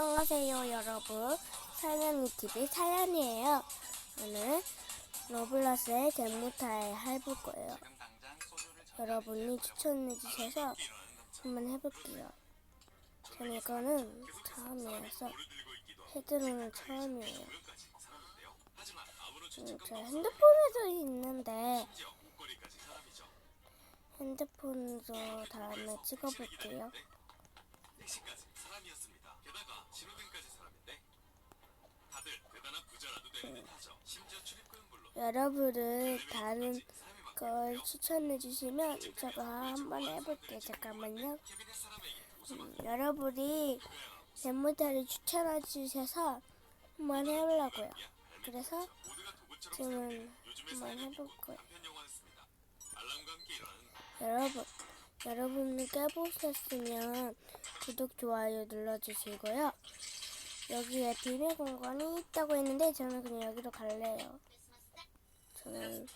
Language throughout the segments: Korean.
안녕하세요 여러분. 사연이 TV 사연이에요. 오늘 러블러스의 데모타에 해볼 거예요. 여러분이 추천해 주셔서 한번 해볼게요. 저는 이거는 처음이어서 헤드로는 처음이에요. 음, 저 핸드폰에도 있는데 핸드폰도 다음에 찍어볼게요 게다가 신호등까지 사람인데 다들 대단한 부자라도 될 듯하죠. 심지어 출입구는 물론 여러분은 다른 걸 추천해 주시면 제가 한번 해볼게요. 잠깐만요. 사람에게 음, 여러분이 데모타를 추천해 주셔서 한번 해보려고요. 그래서 모두가 도구처럼 지금 한번 해볼 거예요. 단편 영화였습니다. 알람과 함께 일어나는 여러분, 여러분이 깨보셨으면 구독, 좋아요 눌러주시고요. 여기에 비밀 공간이 있다고 했는데 저는 그냥 여기로 갈래요. 저는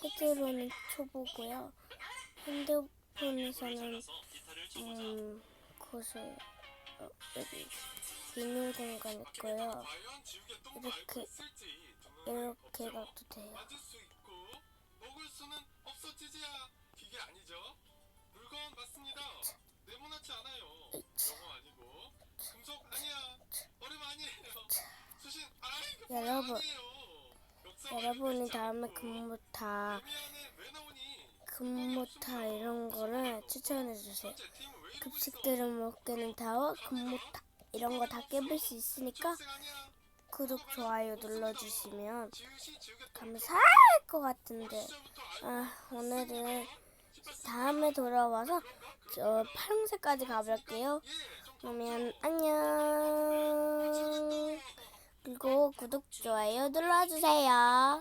패드로는 초보고요. 핸드폰에서는 음, 곳을 어, 여기 비밀 공간 있고요. 이렇게 이렇게 가도 돼요. 여러분, 여러분이 다음에 금모타? 금모타 이런 거를 추천해 주세요. 급식들을 먹게는 다워 금모타 이런 거 다 깨볼 수 있으니까. 구독, 좋아요 눌러주시면 감사할 것 같은데 아, 오늘은 다음에 돌아와서 저 파란색까지 가볼게요. 그러면 안녕. 그리고 구독, 좋아요 눌러주세요.